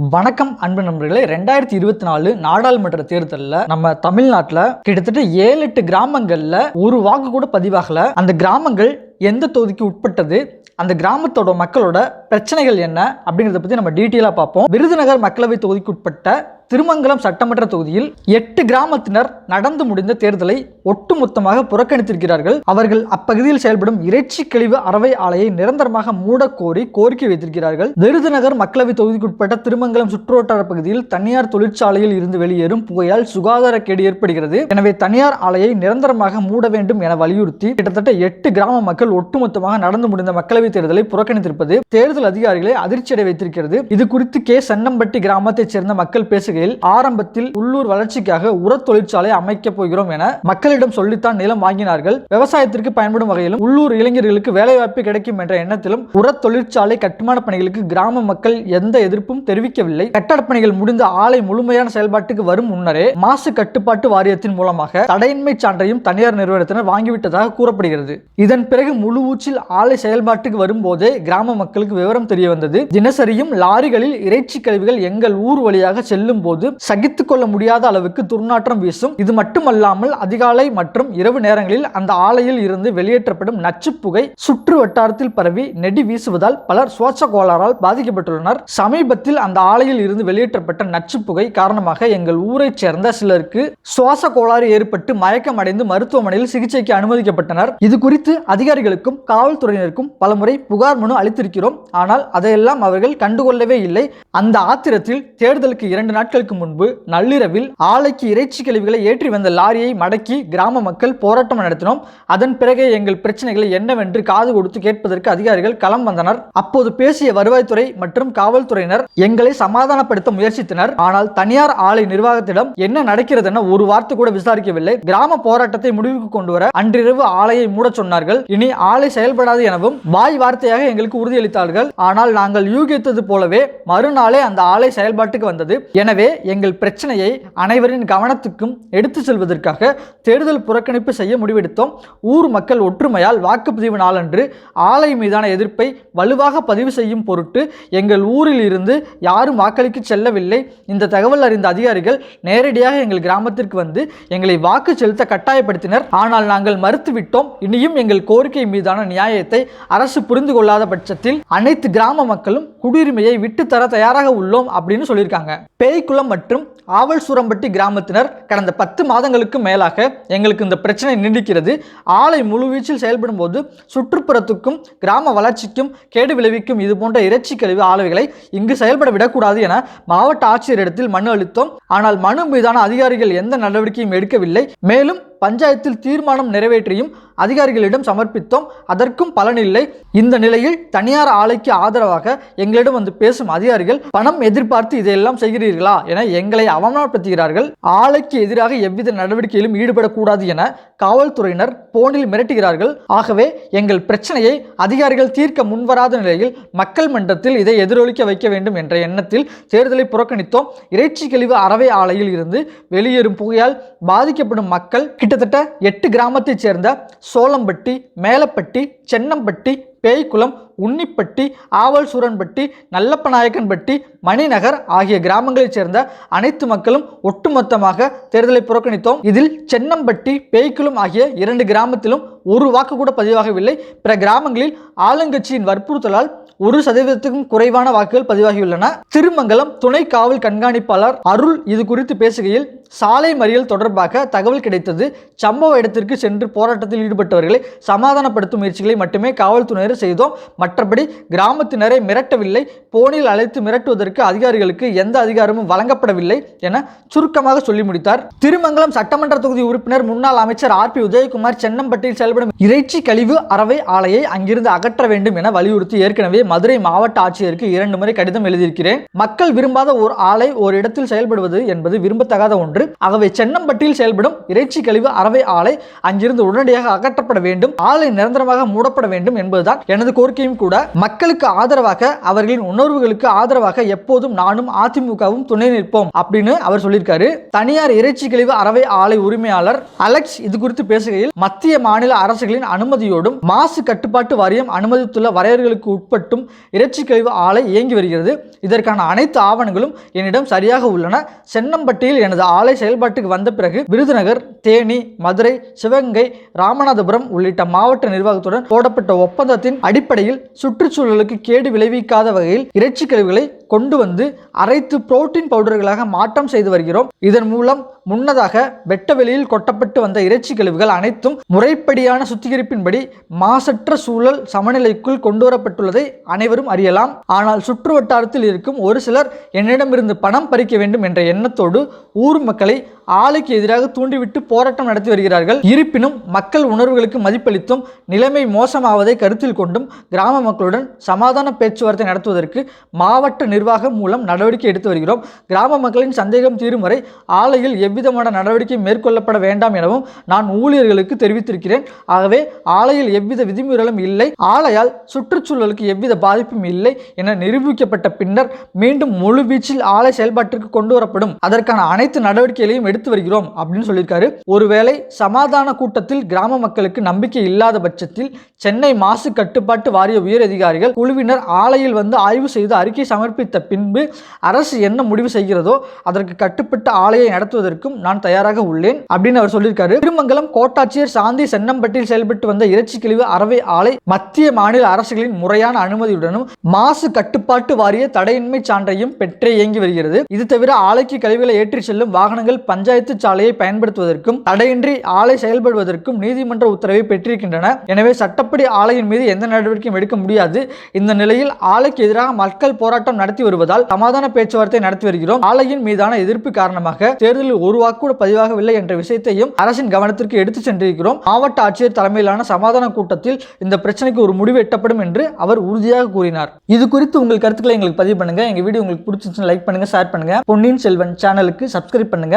வணக்கம் அன்பு நண்பர்களே. ரெண்டாயிரத்தி இருபத்தி நாலு நாடாளுமன்ற தேர்தலில் நம்ம தமிழ்நாட்டில் கிட்டத்தட்ட ஏழு எட்டு கிராமங்களில் ஒரு வாக்கு கூட பதிவாகல. அந்த கிராமங்கள் எந்த தொகுதிக்கு உட்பட்டது? அந்த கிராமத்தோட மக்களோட பிரச்சனைகள் என்ன? அப்படிங்கிறத பற்றி நம்ம டீட்டெயிலாக பார்ப்போம். விருதுநகர் மக்களவை தொகுதிக்கு உட்பட்ட திருமங்கலம் சட்டமன்ற தொகுதியில் எட்டு கிராமத்தினர் நடந்து முடிந்த தேர்தலை ஒட்டுமொத்தமாக புறக்கணித்திருக்கிறார்கள். அவர்கள் அப்பகுதியில் செயல்படும் இறைச்சி கழிவு அறவை ஆலையை நிரந்தரமாக மூடக்கோரி கோரிக்கை வைத்திருக்கிறார்கள். விருதுநகர் மக்களவை தொகுதிக்குட்பட்ட திருமங்கலம் சுற்றுவட்டார பகுதியில் தனியார் தொழிற்சாலையில் இருந்து வெளியேறும் புகையால் சுகாதார கேடு ஏற்படுகிறது. எனவே தனியார் ஆலையை நிரந்தரமாக மூட வேண்டும் என வலியுறுத்தி கிட்டத்தட்ட எட்டு கிராம மக்கள் ஒட்டுமொத்தமாக நடந்து முடிந்த மக்களவைத் தேர்தலை புறக்கணித்திருப்பது தேர்தல் அதிகாரிகளை அதிர்ச்சியடை வைத்திருக்கிறது. இது குறித்து கே. சன்னம்பட்டி கிராமத்தைச் சேர்ந்த மக்கள் பேசுகையில் ஆரம்பத்தில் உள்ளூர் வளர்ச்சிக்காக உர தொழிற்சாலை அமைக்கப் போகிறோம் என மக்களிடம் மக்களிடம் சொல்லித்தான் நிலம் வாங்கினார்கள். விவசாயத்திற்கு பயன்படும் வகையிலும் உள்ளூர் இளைஞர்களுக்கு வேலைவாய்ப்பு கிடைக்கும் என்ற எண்ணத்திலும் உரத் தொழிற்சாலை கட்டுமான பணிகளுக்கு கிராம மக்கள் எந்த எதிர்ப்பும் தெரிவிக்கவில்லை. கட்டடப் பணிகள் முடிந்த ஆலை முழுமையான செயல்பாட்டுக்கு வரும் முன்னரே மாசு கட்டுப்பாட்டு வாரியத்தின் மூலமாக தடையின்மை சான்றையும் தனியார் நிறுவனத்தினர் வாங்கிவிட்டதாக கூறப்படுகிறது. இதன் பிறகு முழு ஊச்சில் ஆலை செயல்பாட்டுக்கு வரும்போதே கிராம மக்களுக்கு விவரம் தெரிய வந்தது. தினசரியும் லாரிகளில் இறைச்சி கழிவுகள் எங்கள் ஊர் வழியாக செல்லும் போது சகித்துக் கொள்ள முடியாத அளவுக்கு துர்நாற்றம் வீசும். இது மட்டுமல்லாமல் அதிகாலை காலை மற்றும் இரவு நேரங்களில் அந்த ஆலையில் இருந்து வெளியேற்றப்படும் நச்சுப் புகை சுற்று வட்டாரத்தில் பரவி நெடி வீசுவதால் பலர் சுவாச கோளாறால் பாதிக்கப்பட்டுள்ளனர். சமீபத்தில் அந்த ஆலையில் இருந்து வெளியேற்றப்பட்ட நச்சுப் புகை காரணமாக எங்கள் ஊரைச் சேர்ந்த சிலருக்கு சுவாச கோளாறு ஏற்பட்டு மயக்கம் அடைந்து மருத்துவமனையில் சிகிச்சைக்கு அனுமதிக்கப்பட்டனர். இது குறித்து அதிகாரிகளுக்கும் காவல்துறையினருக்கும் பலமுறை புகார் மனு அளித்திருக்கிறோம். ஆனால் அதையெல்லாம் அவர்கள் கண்டுகொள்ளவே இல்லை. அந்த ஆத்திரத்தில் தேர்தலுக்கு இரண்டு நாட்களுக்கு முன்பு நள்ளிரவில் ஆலைக்கு இறைச்சி கழிவுகளை ஏற்றி வந்த லாரியை மடக்கி கிராம மக்கள் போராட்டம் நடத்தினோம். அதன் பிறகே எங்கள் பிரச்சனைகளை என்னவென்று காது கொடுத்து கேட்பதற்கு அதிகாரிகள் களம் வந்தனர். அப்போது பேசிய வருவாய்த்துறை மற்றும் காவல்துறையினர் எங்களை சமாதானப்படுத்த முயற்சித்தனர். ஆனால் தனியார் ஆலை நிர்வாகத்திடம் என்ன நடக்கிறது என ஒரு வார்த்தை கூட விசாரிக்கவில்லை. கிராம போராட்டத்தை முடிவுக்கு கொண்டு வர அன்றிரவு ஆலையை மூடச் சொன்னார்கள். இனி ஆலை செயல்படாது எனவும் வாய் வார்த்தையாக எங்களுக்கு உறுதியளித்தார்கள். ஆனால் நாங்கள் யூகித்தது போலவே மறுநாளே அந்த ஆலை செயல்பாட்டுக்கு வந்தது. எனவே எங்கள் பிரச்சனையை அனைவரின் கவனத்துக்கும் எடுத்து செல்வதற்காக தேர்தல் புறக்கணிப்பு செய்ய முடிவெடுத்தோம். ஊர் மக்கள் ஒற்றுமையால் வாக்குப்பதிவு நாளன்று ஆலை மீதான எதிர்ப்பை வலுவாக பதிவு செய்யும் பொருட்டு எங்கள் ஊரில் இருந்து யாரும் வாக்களிக்க செல்லவில்லை. இந்த தகவல் அறிந்த அதிகாரிகள் நேரடியாக எங்கள் கிராமத்திற்கு வந்து எங்களை வாக்கு செலுத்த கட்டாயப்படுத்தினர். ஆனால் நாங்கள் மறுத்துவிட்டோம். இனியும் எங்கள் கோரிக்கை மீதான நியாயத்தை அரசு புரிந்து கொள்ளாத பட்சத்தில் அனைத்து கிராம மக்களும் குடியுரிமையை விட்டு தர தயாராக உள்ளோம் அப்படின்னு சொல்லியிருக்காங்க. பேய்க்குளம் மற்றும் ஆவல் சூரம்பட்டி கிராமத்தினர் கடந்த பத்து மாதங்களுக்கு மேலாக எங்களுக்கு இந்த பிரச்சனை நீடிக்கிறது. ஆலை முழுவீச்சில் செயல்படும் போது சுற்றுப்புறத்துக்கும் கிராம வளர்ச்சிக்கும் கேடு விளைவிக்கும் இது போன்ற இறைச்சி கழிவு ஆலைகளை இங்கு செயல்பட விடக்கூடாது என மாவட்ட ஆட்சியரிடத்தில் மனு அளித்தோம். ஆனால் மனு மீதான அதிகாரிகள் எந்த நடவடிக்கையும் எடுக்கவில்லை. மேலும் பஞ்சாயத்தில் தீர்மானம் நிறைவேற்றியும் அதிகாரிகளிடம் சமர்ப்பித்தோம். அதற்கும் பலனில்லை இந்த நிலையில் தனியார் ஆலைக்கு ஆதரவாக எங்களிடம் வந்து பேசும் அதிகாரிகள் பணம் எதிர்பார்த்து இதையெல்லாம் செய்கிறீர்களா? என எங்களை அவமானப்படுத்துகிறார்கள். ஆலைக்கு எதிராக எவ்வித நடவடிக்கையிலும் ஈடுபடக்கூடாது என காவல்துறையினர் போனில் மிரட்டுகிறார்கள். ஆகவே எங்கள் பிரச்சனையை அதிகாரிகள் தீர்க்க முன்வராத நிலையில் மக்கள் மன்றத்தில் இதை எதிரொலிக்க வைக்க வேண்டும் என்ற எண்ணத்தில் தேர்தலை புறக்கணித்தோம். இறைச்சி கழிவு அறவை ஆலையில் இருந்து வெளியேறும் புகையால் பாதிக்கப்படும் மக்கள் கிட்டத்தட்ட எட்டு கிராமத்தைச் சேர்ந்த சோளம்பட்டி மேலப்பட்டி சென்னம்பட்டி பேய்க்குளம் உன்னிப்பட்டி ஆவல் சூரன்பட்டி நல்லப்பநாயக்கன்பட்டி மணிநகர் ஆகிய கிராமங்களைச் சேர்ந்த அனைத்து மக்களும் ஒட்டுமொத்தமாக தேர்தலை புறக்கணித்தோம். இதில் சென்னம்பட்டி பேய்க்குளம் ஆகிய இரண்டு கிராமத்திலும் ஒரு வாக்கு கூட பதிவாகவில்லை. பிற கிராமங்களில் ஆளுங்கட்சியின் வற்புறுத்தலால் ஒரு சதவீதத்துக்கும் குறைவான வாக்குகள் பதிவாகியுள்ளன. திருமங்கலம் துணை காவல் கண்காணிப்பாளர் அருள் இது குறித்து பேசுகையில் சாலை மறியல் தொடர்பாக தகவல் கிடைத்தது. சம்பவ இடத்திற்கு சென்று போராட்டத்தில் ஈடுபட்டவர்களை சமாதானப்படுத்தும் முயற்சிகளை மட்டுமே காவல்துறையினர் செய்தோம். மற்றபடி கிராமத்தினரை மிரட்டவில்லை. போனில் அழைத்து மிரட்டுவதற்கு அதிகாரிகளுக்கு எந்த அதிகாரமும் வழங்கப்படவில்லை என சுருக்கமாக சொல்லி முடித்தார். திருமங்கலம் சட்டமன்ற தொகுதி உறுப்பினர் முன்னாள் அமைச்சர் ஆர் பி உதயகுமார் சென்னம்பட்டியில் செயல்படும் இறைச்சி கழிவு அறவை ஆலையை அங்கிருந்து அகற்ற வேண்டும் என வலியுறுத்தி ஏற்கனவே மதுரை மாவட்ட ஆட்சியருக்கு இரண்டு முறை கடிதம் எழுதியிருக்கிறேன். மக்கள் விரும்பாத ஒரு ஆலை ஒரு இடத்தில் செயல்படுவது என்பது விரும்பத்தகாத ஒன்று. ஆகவே சென்னம்பட்டியில் செயல்படும் இறைச்சி கழிவு அறவை ஆலை அங்கிருந்து உடனடியாக அகற்றப்பட வேண்டும். ஆலை நிரந்தரமாக மூடப்பட வேண்டும் என்பதுதான் எனது கோரிக்கையும் கூட. மக்களுக்கு ஆதரவாக அவர்களின் உணர்வுகளுக்கு ஆதரவாக எப்போதும் நானும் அதிமுகவும் துணை நிற்போம் அப்படின்னு அவர் சொல்லியிருக்காரு. தனியார் இறைச்சி கழிவு அறவை ஆலை உரிமையாளர் அலெக்ஸ் இது குறித்து பேசுகையில் மத்திய மாநில அரசுகளின் அனுமதியோடும் மாசு கட்டுப்பாட்டு வாரியம் அனுமதித்துள்ள வரையறைகளுக்கு உட்பட்டும் மட்டும் இறைச்சி கழிவு ஆலை இயங்கி வருகிறது. இதற்கான அனைத்து ஆவணங்களும் என்னிடம் சரியாக உள்ளன. சென்னம்பட்டியில் எனது ஆலை செயல்பாட்டுக்கு வந்த பிறகு விருதுநகர் தேனி மதுரை சிவகங்கை ராமநாதபுரம் உள்ளிட்ட மாவட்ட நிர்வாகத்துடன் போடப்பட்ட ஒப்பந்தத்தின் அடிப்படையில் சுற்றுச்சூழலுக்கு கேடு விளைவிக்காத வகையில் இறைச்சி கழிவுகளை கொண்டு வந்து அரைத்து புரோட்டீன் பவுடர்களாக மாற்றம் செய்து வருகிறோம். இதன் மூலம் முன்னதாக வெட்ட வெளியில் கொட்டப்பட்டு வந்த இறைச்சி கழிவுகள் அனைத்தும் முறைப்படியான சுத்திகரிப்பின்படி மாசற்ற சூழல் சமநிலைக்குள் கொண்டு வரப்பட்டுள்ளதை அனைவரும் அறியலாம். ஆனால் சுற்று வட்டாரத்தில் இருக்கும் ஒரு சிலர் என்னிடமிருந்து பணம் பறிக்க வேண்டும் என்ற எண்ணத்தோடு ஊர் மக்களை ஆலைக்கு எதிராக தூண்டிவிட்டு போராட்டம் நடத்தி வருகிறார்கள். இருப்பினும் மக்கள் உணர்வுகளுக்கு மதிப்பளித்தும் நிலைமை மோசமாவதை கருத்தில் கொண்டும் கிராம மக்களுடன் சமாதான பேச்சுவார்த்தை நடத்துவதற்கு மாவட்ட நிர்வாகம் மூலம் நடவடிக்கை எடுத்து வருகிறோம். கிராம மக்களின் சந்தேகம் தீரும் வரை ஆலையில் எவ்விதமான நடவடிக்கை மேற்கொள்ளப்பட வேண்டாம் எனவும் நான் ஊழியர்களுக்கு தெரிவித்திருக்கிறேன். ஆகவே ஆலையில் எவ்வித விதிமுறைகளும் இல்லை. ஆலையால் சுற்றுச்சூழலுக்கு எவ்வித பாதிப்பும் இல்லை என நிரூபிக்கப்பட்ட பின்னர் மீண்டும் முழுவீச்சில் ஆலை செயல்பாட்டிற்கு கொண்டு வரப்படும். அதற்கான அனைத்து நடவடிக்கைகளையும் எடுத்து எடுத்து வருகிறோம் அப்படின்னு சொல்லியிருக்காரு. ஒருவேளை சமாதான கூட்டத்தில் கிராம மக்களுக்கு நம்பிக்கை இல்லாத பட்சத்தில் சென்னை மாசு கட்டுப்பாட்டு வாரிய உயர் அதிகாரிகள் குழுவினர் ஆலையில் வந்து ஆய்வு செய்து அறிக்கை சமர்ப்பித்த பின்பு அரசு என்ன முடிவு செய்கிறதோ அதற்கு கட்டுப்பட்ட ஆலையை நடத்துவதற்கும் நான் தயாராக உள்ளேன் அப்படின்னு அவர் சொல்லியிருக்காரு. திருமங்கலம் கோட்டாட்சியர் சாந்தி சென்னம்பட்டியில் செயல்பட்டு வந்த இறைச்சி கிழிவு அறவை ஆலை மத்திய மாநில அரசுகளின் முறையான அனுமதியுடனும் மாசு கட்டுப்பாட்டு வாரிய தடையின்மை சான்றையும் பெற்றே இயங்கி வருகிறது. இது தவிர ஆலைக்கு கழிவுகளை ஏற்றிச் செல்லும் வாகனங்கள் பஞ்ச பஞ்சாயத்து சாலையை பயன்படுத்துவதற்கும் தடையின்றி ஆலை செயல்படுவதற்கும் நீதிமன்ற உத்தரவை பெற்றிருக்கின்றன. எனவே சட்டப்படி ஆலையின் மீது எந்த நடவடிக்கையும் எடுக்க முடியாது. இந்த நிலையில் ஆலைக்கு எதிராக மக்கள் போராட்டம் நடத்தி வருவதால் சமாதான பேச்சுவார்த்தை நடத்தி வருகிறோம். ஆலையின் மீதான எதிர்ப்பு காரணமாக தேர்தலில் ஒரு வாக்கு கூட பதிவாகவில்லை என்ற விஷயத்தையும் அரசின் கவனத்திற்கு எடுத்து சென்றிருக்கிறோம். மாவட்ட ஆட்சியர் தலைமையிலான சமாதான கூட்டத்தில் இந்த பிரச்சனைக்கு ஒரு முடிவு எட்டப்படும் என்று அவர் உறுதியாக கூறினார். இது குறித்து உங்கள் கருத்துக்களை எங்களுக்கு பதிவு பண்ணுங்க. எங்க வீடியோ உங்களுக்கு பிடிச்சிருச்சு லைக் பண்ணுங்க ஷேர் பண்ணுங்க. பொன்னியின் செல்வன் சேனலுக்கு சப்ஸ்கிரைப் பண்ணுங்க.